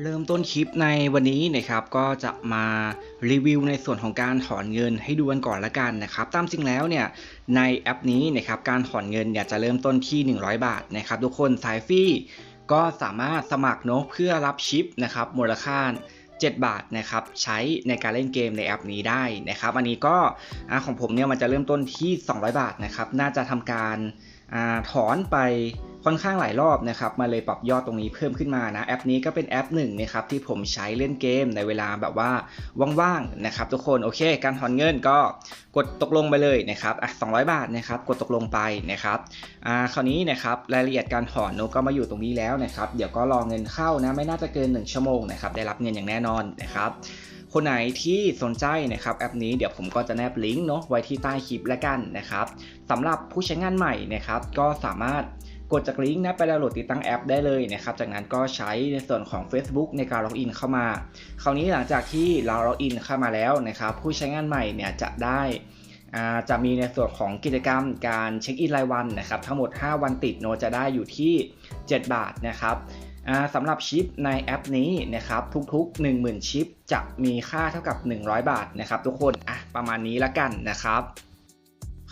เริ่มต้นคลิปในวันนี้นะครับก็จะมารีวิวในส่วนของการถอนเงินให้ดูกันก่อนละกันนะครับตามจริงแล้วเนี่ยในแอปนี้นะครับการถอนเงินเนี่ยจะเริ่มต้นที่ 100 บาทนะครับทุกคนสายฟรีก็สามารถสมัครเนาะเพื่อรับชิปนะครับมูลค่า7 บาทนะครับใช้ในการเล่นเกมในแอปนี้ได้นะครับ อันนี้ก็ของผมเนี่ยมันจะเริ่มต้นที่ 200 บาทนะครับน่าจะทำการ อถอนไปค่อนข้างหลายรอบนะครับมาเลยปรับยอดตรงนี้เพิ่มขึ้นมานะแอปนี้ก็เป็นแอปหนึ่งนะครับที่ผมใช้เล่นเกมในเวลาแบบว่าว่างๆนะครับทุกคนโอเค การถอนเงินก็กดตกลงไปเลยนะครับอะ200 บาทนะครับกดตกลงไปนะครับอ่าคราวนี้นะครับรายละเอียดการถอนโนก็มาอยู่ตรงนี้แล้วนะครับเดี๋ยวก็รอเงินเข้านะไม่น่าจะเกิน 1 ชั่วโมงนะครับได้รับเงินอย่างแน่นอนนะครับ คนไหนที่สนใจนะครับแอปนี้เดี๋ยวผมก็จะแนบลิงก์เนาะไว้ที่ใต้คลิปแล้วกันนะครับสำหรับผู้ใช้งานใหม่นะครับก็สามารถกดจากลิงก์นะไปดาวน์โหลดติดตั้งแอปได้เลยนะครับจากนั้นก็ใช้ในส่วนของ Facebook ในการล็อกอินเข้ามา คราวนี้หลังจากที่เราล็อกอินเข้ามาแล้วนะครับผู้ใช้งานใหม่เนี่ยจะได้อ่าจะมีในส่วนของกิจกรรมการเช็คอินรายวันนะครับทั้งหมด 5 วันติดโนจะได้อยู่ที่ 7 บาทนะครับ สำหรับชิปในแอปนี้นะครับทุกๆ 10,000 ชิปจะมีค่าเท่ากับ 100 บาทนะครับทุกคนอะประมาณนี้ละกันนะครับ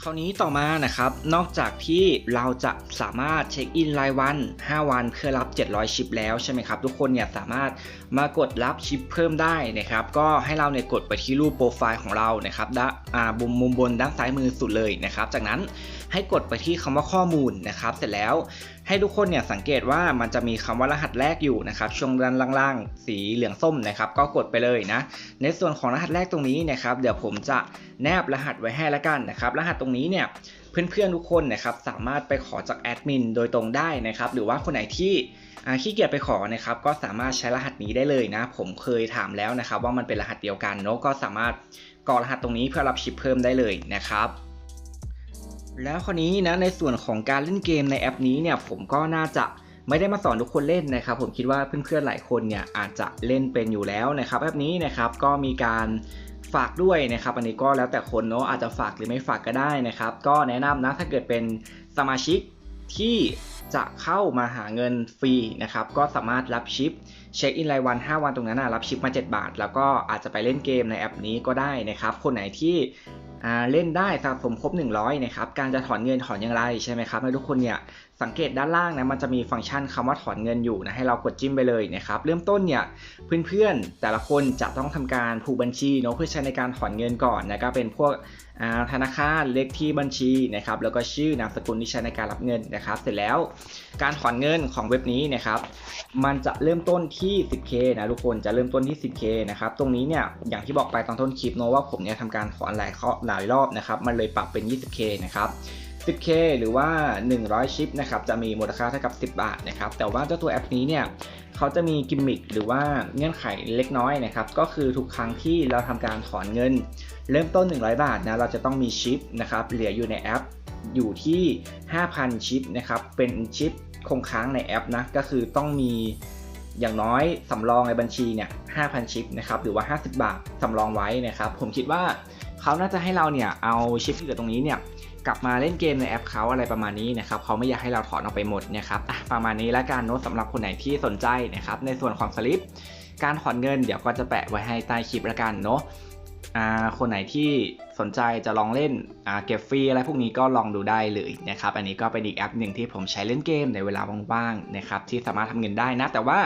คราวนี้ต่อมานะครับ นอกจากที่เราจะสามารถเช็คอินรายวัน 5 วันเพื่อรับ 700 ชิปแล้วใช่ไหมครับ ทุกคนเนี่ยสามารถมากดรับชิปเพิ่มได้นะครับ ก็ให้เราเนี่ยกดไปที่รูปโปรไฟล์ของเรานะครับด้านอ่าบุมมุมบนด้านซ้ายมือสุดเลยนะครับ จากนั้นให้กดไปที่คำว่าข้อมูลนะครับ เสร็จแล้วให้ทุกคนเนี่ยสังเกตว่ามันจะมีคำว่ารหัสแรกอยู่นะครับ ช่วงด้านล่างๆ สีเหลืองส้มนะครับ ก็กดไปเลยนะ ในส่วนของรหัสแรกตรงนี้นะครับ เดี๋ยวผมจะแนบรหัสไว้ให้แล้วกันนะครับ รหัสตรงนี้เนี่ยเพื่อนๆทุกคนนะครับสามารถไปขอจากแอดมินโดยตรงได้นะครับหรือว่าคนไหนที่ขี้เกียจไปขอนะครับก็สามารถใช้รหัสนี้ได้เลยนะ ผมเคยถามแล้วนะครับว่ามันเป็นรหัสเดียวกันเนาะก็สามารถกรอกรหัสตรงนี้เพื่อรับชิปเพิ่มได้เลยนะครับแล้วคราวนี้นะในส่วนของการเล่นเกมในแอปนี้เนี่ยผมก็น่าจะ ไม่ได้มาสอนทุกคนเล่นนะครับ ผมคิดว่าเพื่อนๆหลายคนเนี่ยอาจจะเล่นเป็นอยู่แล้วนะครับ แอปนี้นะครับก็มีการฝากด้วยนะครับ อันนี้ก็แล้วแต่คนเนาะอาจจะฝากหรือไม่ฝากก็ได้นะครับ ก็แนะนำนะถ้าเกิดเป็นสมาชิกที่จะเข้ามาหาเงินฟรีนะครับ ก็สามารถรับชิป เช็คอินรายวัน 5 วันตรงนั้นรับชิปมา 7 บาท แล้วก็อาจจะไปเล่นเกมในแอปนี้ก็ได้นะครับ คนไหนที่เล่นได้สะสมครบ 100นะครับการจะถอนเงินถอนอย่างไรใช่ไหมครับให้ทุกคนเนี่ยสังเกตด้านล่างนะมันจะมีฟังก์ชันคำว่าถอนเงินอยู่นะให้เรากดจิ้มไปเลยนะครับเริ่มต้นเนี่ยเพื่อนๆแต่ละคนจะต้องทำการผูกบัญชีเนาะเพื่อใช้ในการถอนเงินก่อนนะก็เป็นพวกธนาคารเลขที่บัญชีนะครับแล้วก็ชื่อนามสกุลที่ใช้ในการรับเงินนะครับ เสร็จแล้วการถอนเงินของเว็บนี้นะครับมันจะเริ่มต้นที่ 10k นะทุกคนจะเริ่มต้นที่ 10k นะครับตรงนี้เนี่ยอย่างที่บอกไปตอนต้นคลิปเนอะว่าผมเนี่ยทำการถอนหลายข้อหลายรอบนะครับมันเลยปรับเป็น 20k นะครับ 10k หรือว่า 100 ชิปนะครับจะมีมูลค่าเท่ากับ 10 บาทนะครับแต่ว่าเจ้าตัวแอปนี้เนี่ยเขาจะมีกิมมิคหรือว่าเงื่อนไขเล็กน้อยนะครับก็คือทุกครั้งที่เราทำการถอนเงิน เริ่มต้น 100 บาทนะเราจะต้องมีชิปนะครับเหลืออยู่ในแอปอยู่ที่ 5,000 ชิปนะครับเป็นชิปคงค้างในแอปนะก็คือต้องมี อย่างน้อยสำรองในบัญชีเนี่ย5,000 ชิปนะครับหรือว่า 50 บาทสำรองไว้นะครับผมคิดว่าเขาน่าจะให้เราเนี่ยเอาชิปที่เหลือตรงนี้เนี่ยกลับมาเล่นเกมในแอปเขาอะไรประมาณนี้นะครับเขาไม่อยากให้เราถอนออกไปหมดนะครับประมาณนี้แล้วกันโน้ตสำหรับคนไหนที่สนใจนะครับในส่วนของสลิปการถอนเงินเดี๋ยวก็จะแปะไว้ให้ใต้คลิปแล้วกันเนาะ คนไหนที่สนใจจะลองเล่นเก็บฟรีอะไรพวกนี้ก็ลองดูได้เลยนะครับอันนี้ก็เป็นอีกแอปหนึ่งที่ผมใช้เล่นเกมในเวลาว่างๆนะครับที่สามารถทำเงินได้นะ แต่ว่า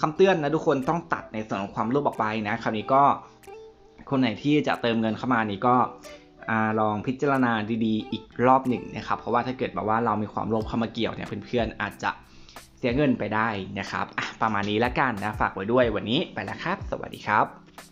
คำเตือนนะทุกคนต้องตัดในส่วนของความรูปออกไปนะคราวนี้ก็คนไหนที่จะเติมเงินเข้ามานี่ก็อลองพิจารณาดีๆ อีกรอบหนึ่งนะครับเพราะว่าถ้าเกิดแบบว่าเรามีความโลภเข้ามาเกี่ยวเนี่ยเพื่อนๆอาจจะเสียเงินไปได้นะครับประมาณนี้แล้วกันนะฝากไว้ด้วยวันนี้ไปแล้วครับ สวัสดีครับ